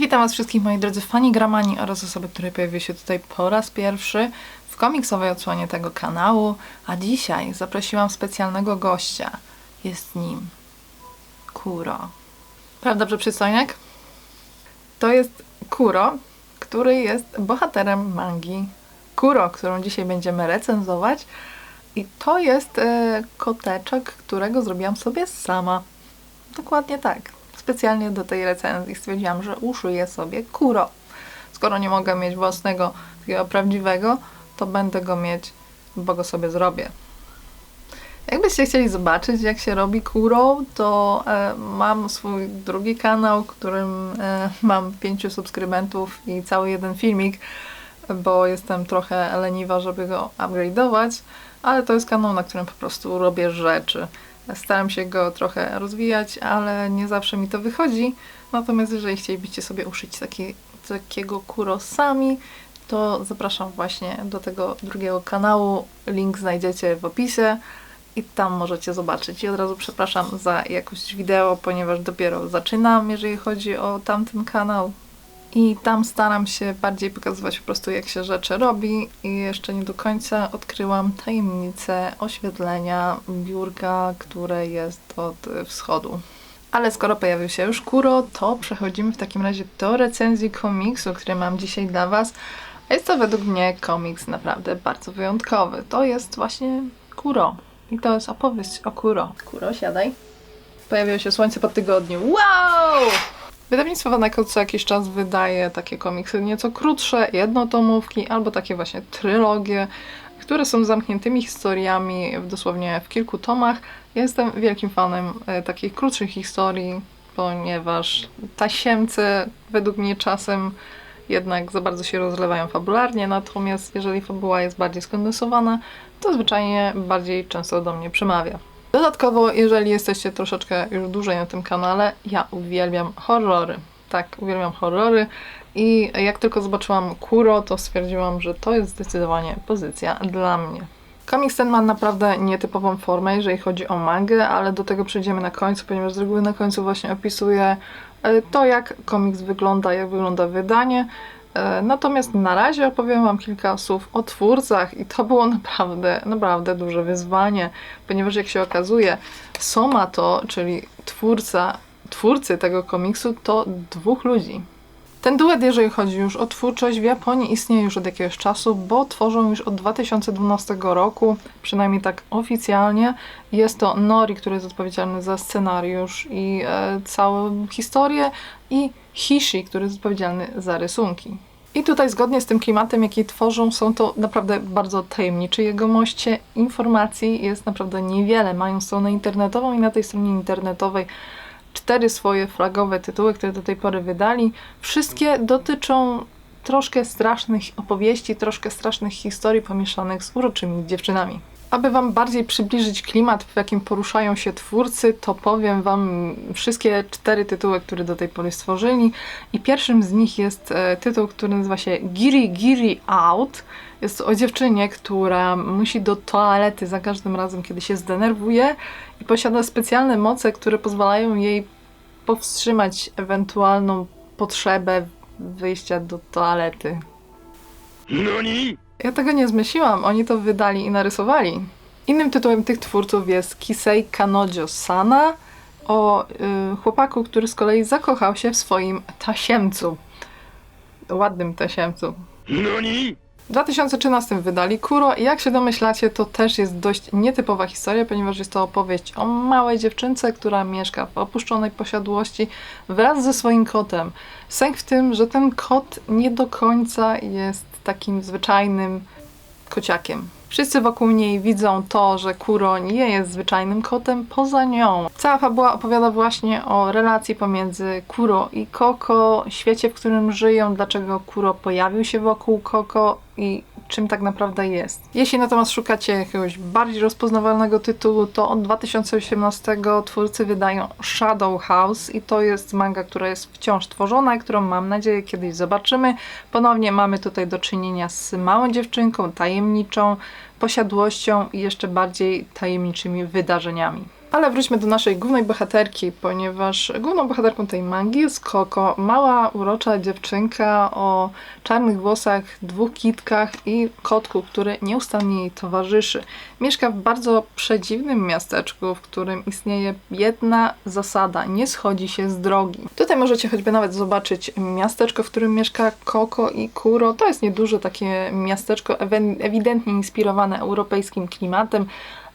Cześć, witam Was wszystkich moi drodzy fani Gramani oraz osoby, które pojawiły się tutaj po raz pierwszy w komiksowej odsłonie tego kanału, a dzisiaj zaprosiłam specjalnego gościa. Jest nim Kuro. Prawda, że przystojniak? To jest Kuro, który jest bohaterem mangi Kuro, którą dzisiaj będziemy recenzować. I to jest e, koteczek, którego zrobiłam sobie sama. Dokładnie tak. Specjalnie do tej recenzji stwierdziłam, że uszyję sobie Kuro. Skoro nie mogę mieć własnego, takiego prawdziwego, to będę go mieć, bo go sobie zrobię. Jakbyście chcieli zobaczyć, jak się robi kuro, to e, mam swój drugi kanał, którym e, mam pięciu subskrybentów i cały jeden filmik, bo jestem trochę leniwa, żeby go upgrade'ować, ale to jest kanał, na którym po prostu robię rzeczy. Staram się go trochę rozwijać, ale nie zawsze mi to wychodzi. Natomiast jeżeli chcielibyście sobie uszyć taki, takiego kuro sami, to zapraszam właśnie do tego drugiego kanału. Link znajdziecie w opisie i tam możecie zobaczyć. I od razu przepraszam za jakość wideo, ponieważ dopiero zaczynam, jeżeli chodzi o tamten kanał. I tam staram się bardziej pokazywać po prostu, jak się rzeczy robi. I jeszcze nie do końca odkryłam tajemnicę oświetlenia biurka, które jest od wschodu. Ale skoro pojawił się już Kuro, to przechodzimy w takim razie do recenzji komiksu, który mam dzisiaj dla Was. A Jest to według mnie komiks naprawdę bardzo wyjątkowy. To jest właśnie Kuro. I to jest opowieść o Kuro. Kuro, siadaj. Pojawiło się słońce po tygodniu. Wow! Wydawnictwo Wanako co jakiś czas wydaje takie komiksy nieco krótsze, jednotomówki albo takie właśnie trylogie, które są zamkniętymi historiami w dosłownie w kilku tomach. Jestem wielkim fanem e, takich krótszych historii, ponieważ tasiemce według mnie czasem jednak za bardzo się rozlewają fabularnie, natomiast jeżeli fabuła jest bardziej skondensowana, to zwyczajnie bardziej często do mnie przemawia. Dodatkowo, jeżeli jesteście troszeczkę już dłużej na tym kanale, ja uwielbiam horrory. Tak, uwielbiam horrory i jak tylko zobaczyłam Kuro, to stwierdziłam, że to jest zdecydowanie pozycja dla mnie. Komiks ten ma naprawdę nietypową formę, jeżeli chodzi o mangę, ale do tego przejdziemy na końcu, ponieważ z reguły na końcu właśnie opisuję e, to, jak komiks wygląda, jak wygląda wydanie. E, Natomiast na razie opowiem Wam kilka słów o twórcach i to było naprawdę, naprawdę duże wyzwanie, ponieważ jak się okazuje, Soma to, czyli twórca, twórcy tego komiksu, to dwóch ludzi. Ten duet, jeżeli chodzi już o twórczość, w Japonii istnieje już od jakiegoś czasu, bo tworzą już od 2012 roku, przynajmniej tak oficjalnie. Jest to Nori, który jest odpowiedzialny za scenariusz i e, całą historię, i Hishi, który jest odpowiedzialny za rysunki. I tutaj zgodnie z tym klimatem, jaki tworzą, są to naprawdę bardzo tajemniczy jegomoście. Informacji jest naprawdę niewiele. Mają stronę internetową i na tej stronie internetowej cztery swoje flagowe tytuły, które do tej pory wydali. Wszystkie dotyczą troszkę strasznych opowieści, troszkę strasznych historii pomieszanych z uroczymi dziewczynami. Aby Wam bardziej przybliżyć klimat, w jakim poruszają się twórcy, to powiem Wam wszystkie cztery tytuły, które do tej pory stworzyli. I pierwszym z nich jest e, tytuł, który nazywa się Giri Giri Out. Jest o dziewczynie, która musi do toalety za każdym razem, kiedy się zdenerwuje i posiada specjalne moce, które pozwalają jej powstrzymać ewentualną potrzebę wyjścia do toalety. Ja tego nie zmyśliłam, oni to wydali i narysowali. Innym tytułem tych twórców jest Kisei Kanojo Sana o y, chłopaku, który z kolei zakochał się w swoim tasiemcu. Ładnym tasiemcu. W 2013 wydali Kuro i jak się domyślacie, to też jest dość nietypowa historia, ponieważ jest to opowieść o małej dziewczynce, która mieszka w opuszczonej posiadłości wraz ze swoim kotem. Sęk w tym, że ten kot nie do końca jest takim zwyczajnym kociakiem. Wszyscy wokół niej widzą to, że Kuro nie jest zwyczajnym kotem poza nią. Cała fabuła opowiada właśnie o relacji pomiędzy Kuro i Koko, świecie, w którym żyją, dlaczego Kuro pojawił się wokół Koko i czym tak naprawdę jest. Jeśli natomiast szukacie jakiegoś bardziej rozpoznawalnego tytułu, to od 2018 twórcy wydają Shadow House i to jest manga, która jest wciąż tworzona i którą mam nadzieję kiedyś zobaczymy. Ponownie mamy tutaj do czynienia z małą dziewczynką, tajemniczą, posiadłością i jeszcze bardziej tajemniczymi wydarzeniami. Ale wróćmy do naszej głównej bohaterki, ponieważ główną bohaterką tej mangi jest Koko, mała, urocza dziewczynka o czarnych włosach, dwóch kitkach i kotku, który nieustannie jej towarzyszy. Mieszka w bardzo przedziwnym miasteczku, w którym istnieje jedna zasada, nie schodzi się z drogi. Tutaj możecie choćby nawet zobaczyć miasteczko, w którym mieszka Koko i Kuro. To jest nieduże takie miasteczko, ewidentnie inspirowane europejskim klimatem,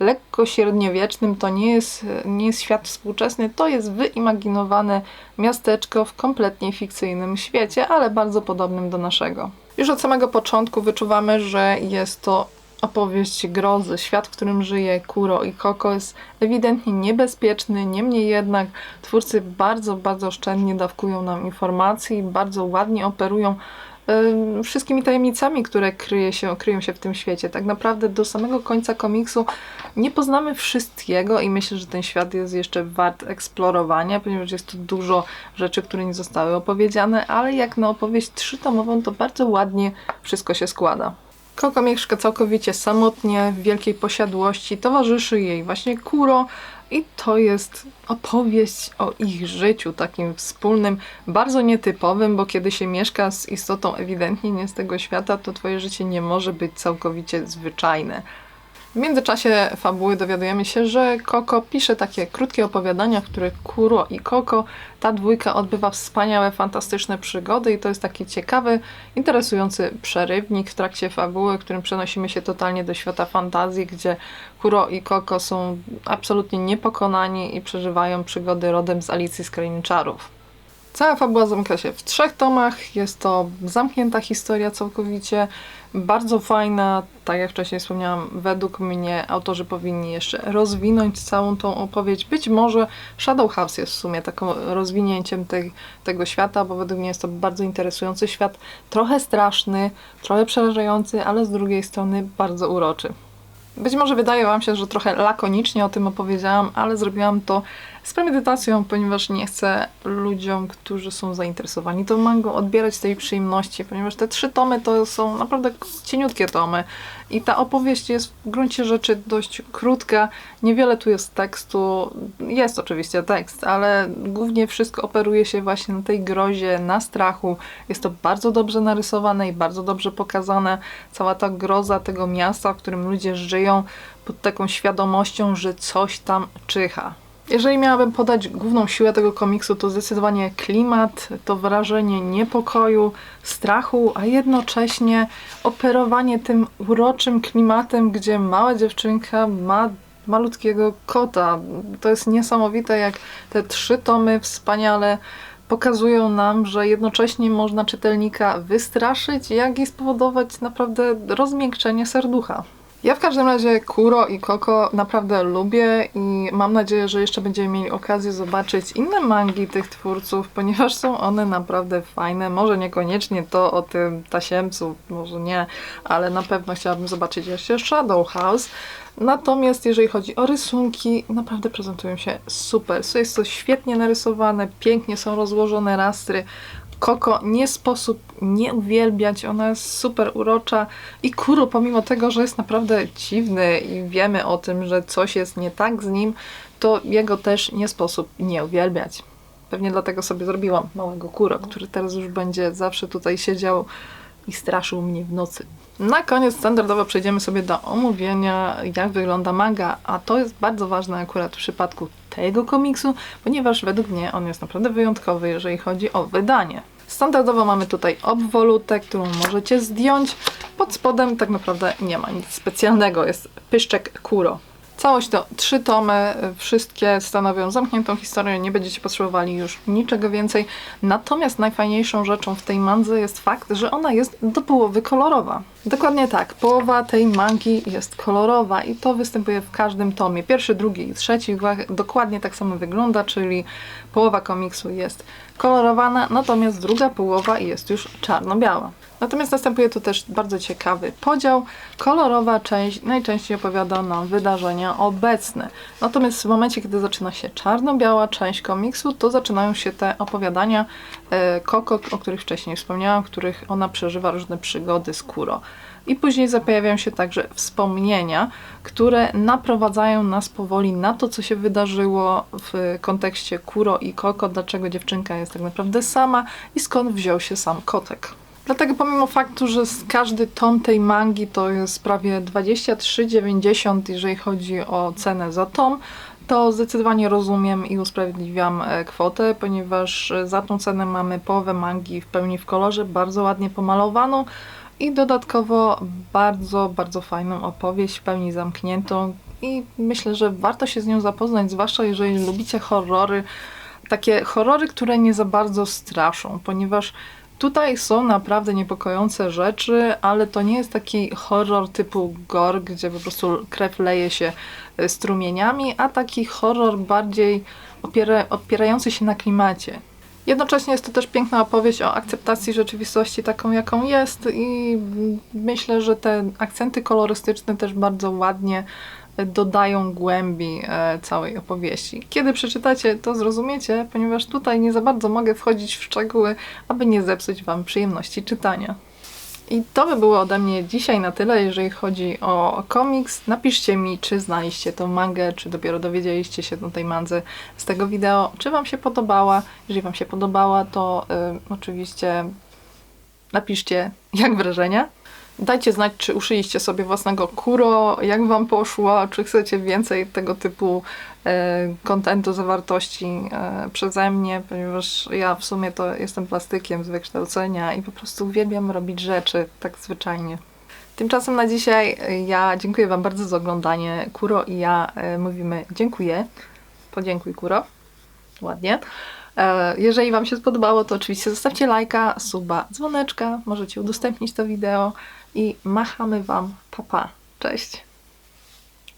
lekko średniowiecznym, to nie jest, nie jest świat współczesny, to jest wyimaginowane miasteczko w kompletnie fikcyjnym świecie, ale bardzo podobnym do naszego. Już od samego początku wyczuwamy, że jest to opowieść grozy. Świat, w którym żyje Kuro i Koko jest ewidentnie niebezpieczny, niemniej jednak twórcy bardzo, bardzo oszczędnie dawkują nam informacji, bardzo ładnie operują wszystkimi tajemnicami, które kryje się, kryją się w tym świecie. Tak naprawdę do samego końca komiksu nie poznamy wszystkiego i myślę, że ten świat jest jeszcze wart eksplorowania, ponieważ jest tu dużo rzeczy, które nie zostały opowiedziane, ale jak na opowieść trzytomową, to bardzo ładnie wszystko się składa. Koko mieszka całkowicie samotnie, w wielkiej posiadłości, towarzyszy jej właśnie Kuro i to jest opowieść o ich życiu, takim wspólnym, bardzo nietypowym, bo kiedy się mieszka z istotą ewidentnie nie z tego świata, to twoje życie nie może być całkowicie zwyczajne. W międzyczasie fabuły dowiadujemy się, że Koko pisze takie krótkie opowiadania, w których Kuro i Koko, ta dwójka odbywa wspaniałe, fantastyczne przygody i to jest taki ciekawy, interesujący przerywnik w trakcie fabuły, w którym przenosimy się totalnie do świata fantazji, gdzie Kuro i Koko są absolutnie niepokonani i przeżywają przygody rodem z Alicji z Krainy Czarów. Cała fabuła zamyka się w trzech tomach. Jest to zamknięta historia całkowicie, bardzo fajna. Tak jak wcześniej wspomniałam, według mnie autorzy powinni jeszcze rozwinąć całą tą opowieść. Być może Shadow House jest w sumie takim rozwinięciem tej, tego świata, bo według mnie jest to bardzo interesujący świat. Trochę straszny, trochę przerażający, ale z drugiej strony bardzo uroczy. Być może wydaje Wam się, że trochę lakonicznie o tym opowiedziałam, ale zrobiłam to z premedytacją, ponieważ nie chcę ludziom, którzy są zainteresowani tą mangą, odbierać tej przyjemności, ponieważ te trzy tomy to są naprawdę cieniutkie tomy i ta opowieść jest w gruncie rzeczy dość krótka, niewiele tu jest tekstu, jest oczywiście tekst, ale głównie wszystko operuje się właśnie na tej grozie, na strachu. Jest to bardzo dobrze narysowane i bardzo dobrze pokazane. Cała ta groza tego miasta, w którym ludzie żyją pod taką świadomością, że coś tam czyha. Jeżeli miałabym podać główną siłę tego komiksu, to zdecydowanie klimat, to wrażenie niepokoju, strachu, a jednocześnie operowanie tym uroczym klimatem, gdzie mała dziewczynka ma malutkiego kota. To jest niesamowite, jak te trzy tomy wspaniale pokazują nam, że jednocześnie można czytelnika wystraszyć, jak i spowodować naprawdę rozmiękczenie serducha. Ja w każdym razie Kuro i Koko naprawdę lubię i mam nadzieję, że jeszcze będziemy mieli okazję zobaczyć inne mangi tych twórców, ponieważ są one naprawdę fajne. Może niekoniecznie to o tym tasiemcu, może nie, ale na pewno chciałabym zobaczyć jeszcze Shadow House. Natomiast jeżeli chodzi o rysunki, naprawdę prezentują się super. Jest to świetnie narysowane, pięknie są rozłożone rastry. Koko nie sposób nie uwielbiać, ona jest super urocza i Kuro, pomimo tego, że jest naprawdę dziwny i wiemy o tym, że coś jest nie tak z nim, to jego też nie sposób nie uwielbiać. Pewnie dlatego sobie zrobiłam małego Kuro, który teraz już będzie zawsze tutaj siedział i straszył mnie w nocy. Na koniec standardowo przejdziemy sobie do omówienia, jak wygląda manga, a to jest bardzo ważne akurat w przypadku tego komiksu, ponieważ według mnie on jest naprawdę wyjątkowy, jeżeli chodzi o wydanie. Standardowo mamy tutaj obwolutę, którą możecie zdjąć. Pod spodem tak naprawdę nie ma nic specjalnego, jest pyszczek Kuro. Całość to trzy tomy, wszystkie stanowią zamkniętą historię, nie będziecie potrzebowali już niczego więcej. Natomiast najfajniejszą rzeczą w tej mandze jest fakt, że ona jest do połowy kolorowa. Dokładnie tak, połowa tej mangi jest kolorowa i to występuje w każdym tomie. Pierwszy, drugi i trzeci dokładnie tak samo wygląda, czyli połowa komiksu jest kolorowana, natomiast druga połowa jest już czarno-biała. Natomiast następuje tu też bardzo ciekawy podział. Kolorowa część najczęściej opowiada nam wydarzenia obecne. Natomiast w momencie, kiedy zaczyna się czarno-biała część komiksu, to zaczynają się te opowiadania e, Koko, o których wcześniej wspomniałam, w których ona przeżywa różne przygody z Kuro. I później pojawiają się także wspomnienia, które naprowadzają nas powoli na to, co się wydarzyło w kontekście Kuro i Koko, dlaczego dziewczynka jest tak naprawdę sama i skąd wziął się sam kotek. Dlatego pomimo faktu, że każdy tom tej mangi to jest prawie 23,90 jeżeli chodzi o cenę za tom, to zdecydowanie rozumiem i usprawiedliwiam e, kwotę, ponieważ e, za tą cenę mamy połowę mangi w pełni w kolorze, bardzo ładnie pomalowaną i dodatkowo bardzo, bardzo fajną opowieść w pełni zamkniętą i myślę, że warto się z nią zapoznać, zwłaszcza jeżeli lubicie horrory, takie horrory, które nie za bardzo straszą, ponieważ tutaj są naprawdę niepokojące rzeczy, ale to nie jest taki horror typu gore, gdzie po prostu krew leje się e, strumieniami, a taki horror bardziej opiera, opierający się na klimacie. Jednocześnie jest to też piękna opowieść o akceptacji rzeczywistości taką, jaką jest i myślę, że te akcenty kolorystyczne też bardzo ładnie dodają głębi e, całej opowieści. Kiedy przeczytacie, to zrozumiecie, ponieważ tutaj nie za bardzo mogę wchodzić w szczegóły, aby nie zepsuć Wam przyjemności czytania. I to by było ode mnie dzisiaj na tyle, jeżeli chodzi o komiks. Napiszcie mi, czy znaliście tą mangę, czy dopiero dowiedzieliście się o tej mandze z tego wideo, czy Wam się podobała. Jeżeli Wam się podobała, to y, oczywiście napiszcie, jak wrażenia. Dajcie znać, czy uszyliście sobie własnego kuro, jak Wam poszło, czy chcecie więcej tego typu e, kontentu, zawartości e, przeze mnie, ponieważ ja w sumie to jestem plastykiem z wykształcenia i po prostu uwielbiam robić rzeczy tak zwyczajnie. Tymczasem na dzisiaj e, ja dziękuję Wam bardzo za oglądanie. Kuro i ja mówimy dziękuję. Podziękuj, Kuro. Ładnie. Jeżeli Wam się spodobało, to oczywiście zostawcie lajka, suba, dzwoneczka. Możecie udostępnić to wideo i machamy Wam. Papa. Pa. Cześć.